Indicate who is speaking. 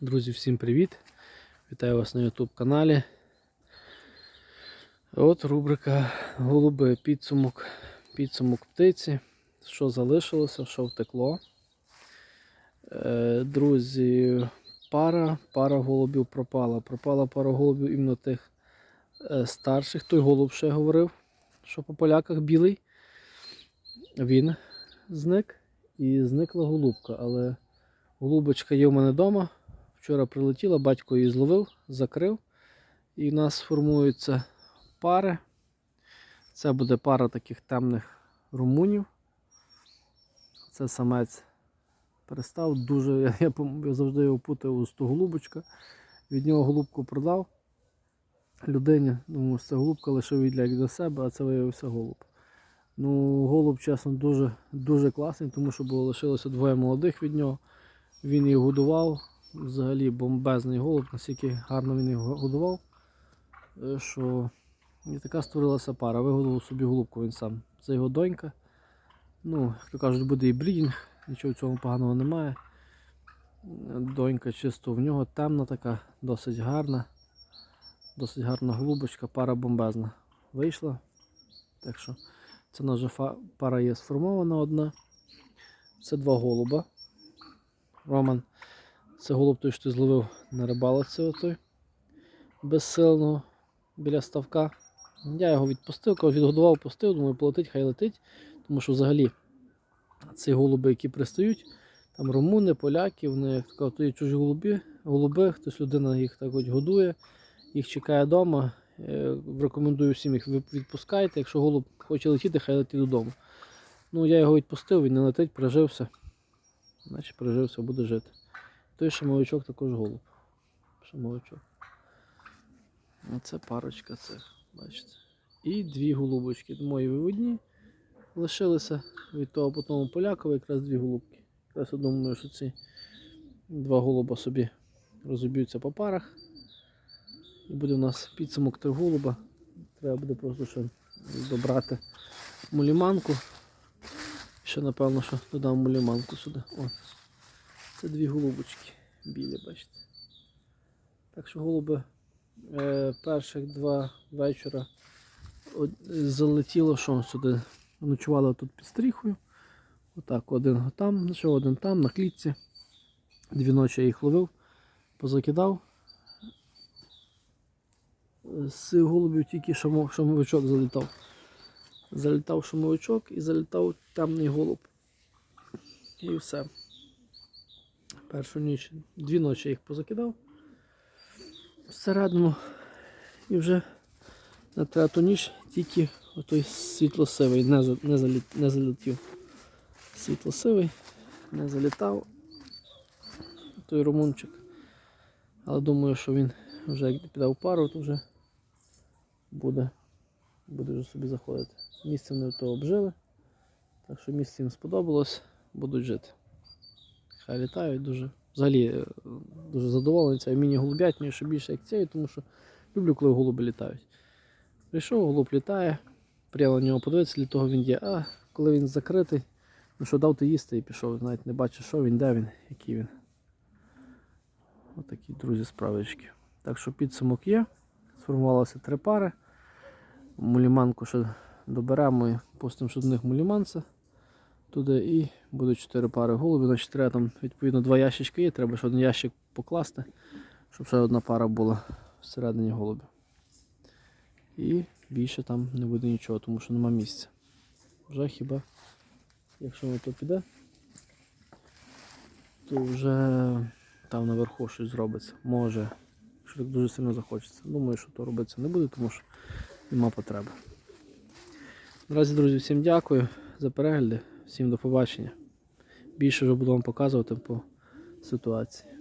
Speaker 1: Друзі, всім привіт! Вітаю вас на YouTube каналі. От рубрика Голуби, підсумок, підсумок птиці. Що залишилося, що втекло. Е, Друзі, пара, пара голубів пропала. Пропала пара голубів іменно тих е, старших. Той голуб ще говорив, що по поляках білий. Він зник і зникла голубка. Але голубочка є в мене вдома. Вчора прилетіла, батько її зловив, закрив. І в нас формуються пари. Це буде пара таких темних румунів. Це самець перестав. Дуже, я, я, я завжди його путав з ту голубочка. Від нього голубку продав людині. Думаю, що це голубка лишив для себе, а це виявився голуб. Ну, голуб, чесно, дуже, дуже класний, тому що було лишилося двоє молодих від нього. Він їх годував. Взагалі бомбезний голуб, настільки гарно він їх годував, е, що і така створилася пара. Вигодував собі голубку він сам. Це його донька. Ну, як то кажуть, буде і брідінг, нічого в цьому поганого немає. Донька чисто в нього темна така, досить гарна. Досить гарна голубочка, пара бомбезна. Вийшла. Так що це наша пара є сформована одна. Це два голуба. Роман. Це голуб той, що зловив на рибалці отой. Безсилного біля ставка. Я його відпустив, кажу, відгодував, пустив, думаю, полетить, хай летить. Тому що взагалі ці голуби, які пристають, там румуни, поляки, вони така, то є чужі голуби, голуби, хтось людина їх так от годує, їх чекає вдома. Рекомендую всім їх відпускайте. Якщо голуб хоче летіти, хай летить додому. Ну, я його відпустив, він не летить, прижився. Значить, прижився, буде жити. Той шамовичок також голуб. Шамовичок. Оце парочка цих, бачите. І дві голубочки. Мої виводні лишилися від того потім полякові якраз дві голубки. Якраз я думаю, що ці два голуба собі розоб'ються по парах. І буде у нас підсумок трьох голуба. Треба буде просто ще добрати муліманку. Ще напевно, що додам муліманку сюди. О. Це дві голубочки білі, бачите. Так що голуби е, перших два вечора залетіло, що сюди ночували тут під стріхою. Отак, один там, ще один там, на клітці. Дві ночі я їх ловив, позакидав. З голубів тільки шамовичок залітав. Залітав шумовичок і залітав темний голуб. І все. Першу ніч, дві ночі їх позакидав всередину. І вже на третю ніч тільки отой світло-сивий не, не, заліт, не залетів. Світло-сивий, не залітав той румунчик. Але думаю, що він вже як піде в пару, то вже буде, буде вже собі заходити. Місце вони то обжили. Так що місце їм сподобалось, будуть жити. Хай літають дуже. Взагалі е, дуже задоволений цією міні-голубятнею, що більше як цією, тому що люблю, коли голуби літають. Прийшов, голуб літає, приємно на нього подивитися, для того він є. А коли він закритий, ну що дав то їсти і пішов, навіть не бачу, що він, де він, який він. Отакі, друзі, справочки. Так що підсумок є. Сформувалося три пари. Муліманку ще доберемо і пустимо ще до них муліманця туди і будуть 4 пари голубів. Значить, треба там відповідно два ящички є, треба ще один ящик покласти, щоб ще одна пара була всередині голубів. І більше там не буде нічого, тому що нема місця. Вже хіба, якщо воно то піде, то вже там наверху щось зробиться. Може, якщо так дуже сильно захочеться. Думаю, що то робиться не буде, тому що нема потреби. Наразі, друзі, всім дякую за перегляди. Всім до побачення. Більше вже буду вам показувати по ситуації.